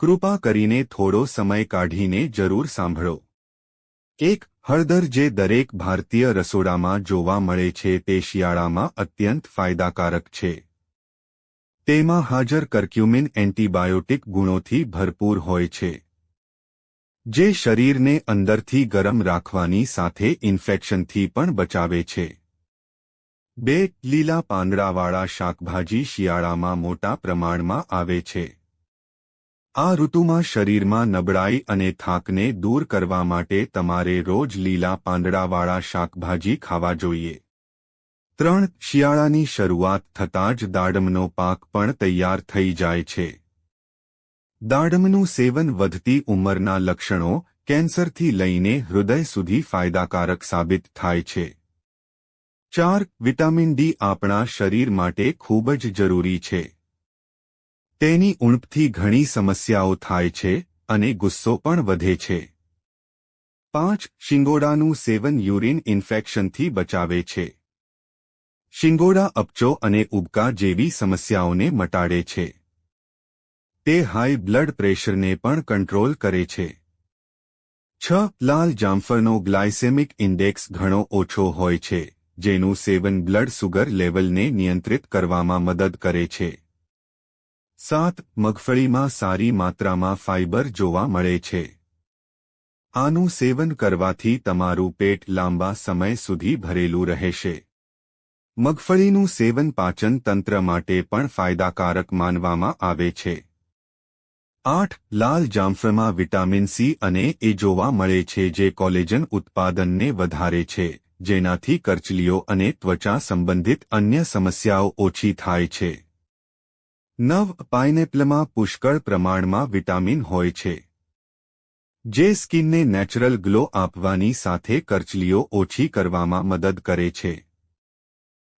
કૃપા કરીને થોડો સમય કાઢીને જરૂર સાંભળો. એક, હળદર જે દરેક ભારતીય રસોડામાં જોવા મળે છે તે શિયાળામાં અત્યંત ફાયદાકારક છે. તેમાં હાજર કર્ક્યુમિન એન્ટીબાયોટિક ગુણોથી ભરપૂર હોય છે. જે શરીરને અંદરથી ગરમ રાખવાની સાથે ઇન્ફેક્શનથી પણ બચાવે છે. બે, લીલા પાંદડાવાળા શાકભાજી શિયાળામાં મોટા પ્રમાણમાં આવે છે. આ ઋતુમાં શરીરમાં નબળાઈ અને થાકને દૂર કરવા માટે તમારે રોજ લીલા પાંદડાવાળા શાકભાજી ખાવા જોઈએ. ત્રણ, શિયાળાની શરૂઆત થતાં જ દાડમનો પાક પણ તૈયાર થઈ જાય છે. દાડમનું સેવન વધતી ઉંમરના લક્ષણો કેન્સરથી લઈને હૃદય સુધી ફાયદાકારક સાબિત થાય છે. ચાર, વિટામિન ડી આપણા શરીર માટે ખૂબ જ જરૂરી છે. તેની ઉણપથી ઘણી સમસ્યાઓ થાય છે અને ગુસ્સો પણ વધે છે. પાંચ, શિંગોડાનું સેવન યુરિન ઇન્ફેક્શનથી બચાવે છે. શિંગોડા અપચો અને ઉબકા જેવી સમસ્યાઓને મટાડે છે. તે હાઈ બ્લડ પ્રેશરને પણ કંટ્રોલ કરે છે. છ, લાલ જામફળનો ગ્લાયસેમિક ઇન્ડેક્સ ઘણો ઓછો હોય છે, જેનું સેવન બ્લડ સુગર લેવલને નિયંત્રિત કરવામાં મદદ કરે છે. સાત મગફળીમાં સારી માત્રામાં ફાઇબર જોવા મળે છે. આનું સેવન કરવાથી તમારું પેટ લાંબા સમય સુધી ભરેલું રહેશે. મગફળીનું સેવન પાચન તંત્ર માટે પણ ફાયદાકારક માનવામાં આવે છે. આઠ લાલ જામફળમાં વિટામિન સી અને એ જોવા મળે છે જે કોલેજન ઉત્પાદનને વધારે છે, જેનાથી કરચલીઓ અને ત્વચા સંબંધિત અન્ય સમસ્યાઓ ઓછી થાય છે. નવ પાઇનેપલમાં પુષ્કળ પ્રમાણમાં વિટામિન હોય છે. જે સ્કિનને નેચરલ ગ્લો આપવાની સાથે કરચલીઓ ઓછી કરવામાં મદદ કરે છે.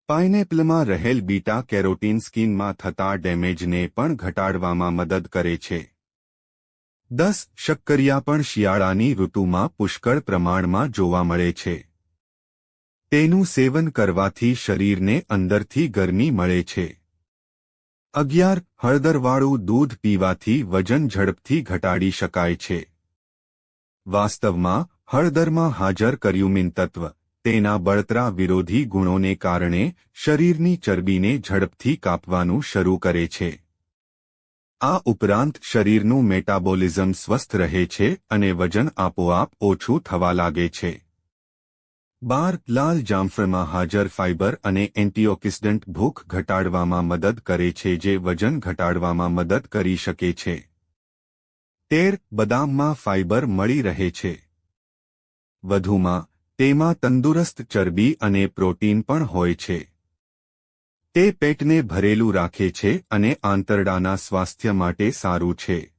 પાઇનેપલમાં રહેલ બીટા કેરોટીન સ્કિનમાં થતા ડેમેજને પણ ઘટાડવામાં મદદ કરે છે. દસ શક્કરિયા પણ શિયાળાની ઋતુમાં પુષ્કળ પ્રમાણમાં જોવા મળે છે. તેનું સેવન કરવાથી શરીરને અંદરથી ગરમી મળે છે. અગિયાર, હળદરવાળું દૂધ પીવાથી વજન ઝડપથી ઘટાડી શકાય છે. વાસ્તવમાં, હળદરમાં હાજર કર્યુમિન તત્વ, તેના બળતરા વિરોધી ગુણોને કારણે શરીરની ચરબીને ઝડપથી કાપવાનું શરૂ કરે છે. આ ઉપરાંત શરીરનું મેટાબોલિઝમ સ્વસ્થ રહે છે અને વજન આપોઆપ ઓછું થવા લાગે છે. બાર લાલ જામફળમાં હાજર ફાઇબર અને એન્ટીઓક્સિડન્ટ ભૂખ ઘટાડવામાં મદદ કરે છે જે વજન ઘટાડવામાં મદદ કરી શકે છે. તેર બદામમાં ફાઇબર મળી રહે છે. વધુમાં, તેમાં તંદુરસ્ત ચરબી અને પ્રોટીન પણ હોય છે. તે પેટને ભરેલું રાખે છે અને આંતરડાના સ્વાસ્થ્ય માટે સારું છે.